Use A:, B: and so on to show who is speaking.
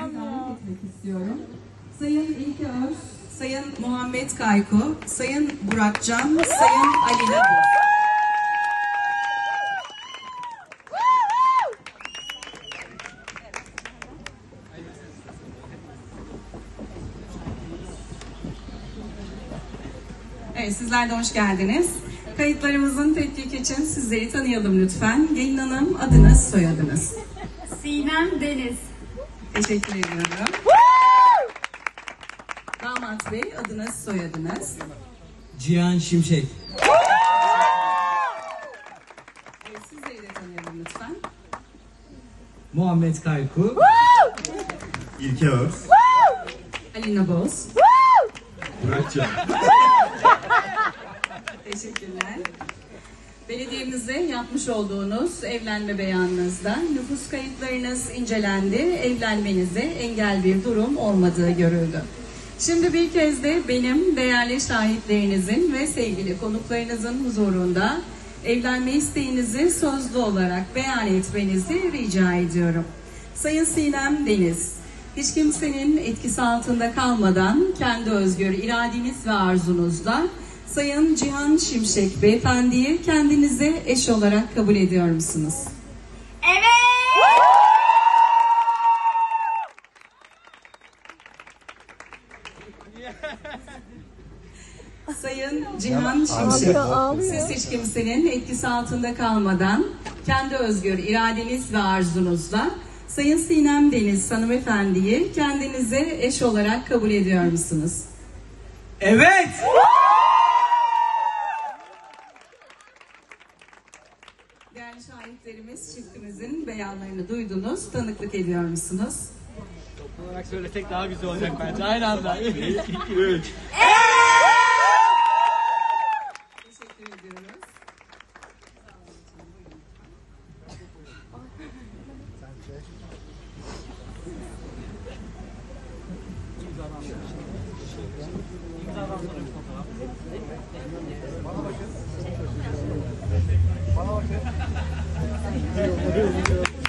A: davet etmek istiyorum. Sayın İlke Öz,
B: Sayın Muhammed Kayku, Sayın Burakcan, Sayın Ali Nabo. Evet, sizler de hoş geldiniz. Kayıtlarımızın tetkik için sizleri tanıyalım lütfen. Gelin Hanım, adınız, soyadınız.
C: Sinem Deniz.
B: Teşekkür ediyorum. Damat Bey, adınız, soyadınız.
D: Cihan Şimşek.
B: Evet, sizleri de tanıyalım lütfen.
D: Muhammed Kayku.
E: İlke Öz,
B: Ali Naboz.
E: Burakcan.
B: Teşekkürler. Belediyemize yapmış olduğunuz evlenme beyanınızda nüfus kayıtlarınız incelendi, evlenmenize engel bir durum olmadığı görüldü. Şimdi bir kez de benim değerli şahitlerinizin ve sevgili konuklarınızın huzurunda evlenme isteğinizi sözlü olarak beyan etmenizi rica ediyorum. Sayın Sinem Deniz, hiç kimsenin etkisi altında kalmadan kendi özgür iradeniz ve arzunuzla Sayın Cihan Şimşek Beyefendi'yi kendinize eş olarak kabul ediyor musunuz?
C: Evet.
B: Sayın Cihan Şimşek, siz hiç kimsenin etkisi altında kalmadan kendi özgür iradeniz ve arzunuzla Sayın Sinem Deniz hanımefendiyi kendinize eş olarak kabul ediyor musunuz?
D: Evet.
B: Değerli şahitlerimiz çiftimizin beyanlarını duydunuz, tanıklık ediyor musunuz?
D: olarak söylesek daha güzel olacak bence. Aynı anda. 2, 3.
B: Teşekkür ediyoruz.